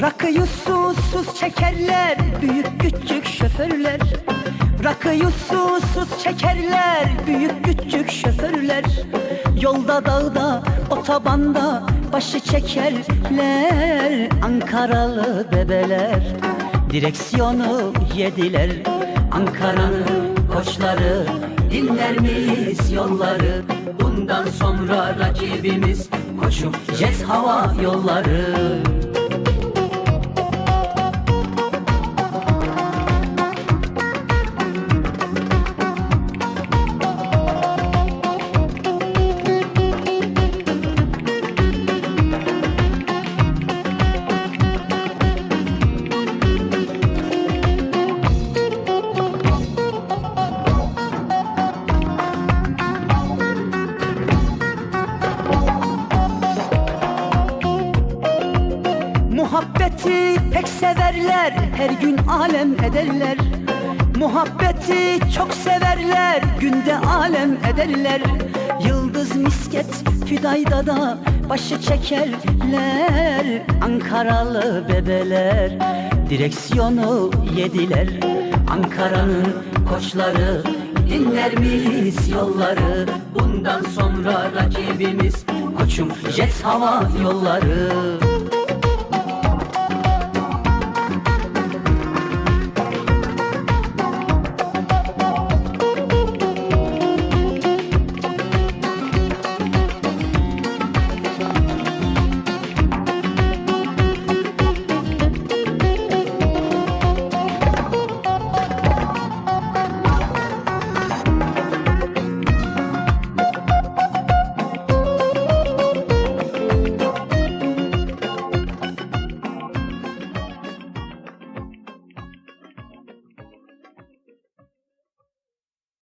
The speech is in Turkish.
Rakıyı susuz çekerler büyük küçük şoförler. Rakıyı susuz çekerler büyük küçük şoförler. Yolda dağda otobanda başı çekerler Ankaralı bebeler. Direksiyonu yediler Ankara'nın koçları. Dinler miyiz yolları? Bundan sonra rakibimiz koçum jet hava yolları Muhabbeti pek severler her gün alem ederler. Muhabbeti çok severler günde alem ederler. Yıldız misket Füdayda da başı çekerler. Ankaralı bebeler direksiyonu yediler. Ankara'nın koçları dinler miyiz yolları? Bundan sonra rakibimiz koçum jet hava yolları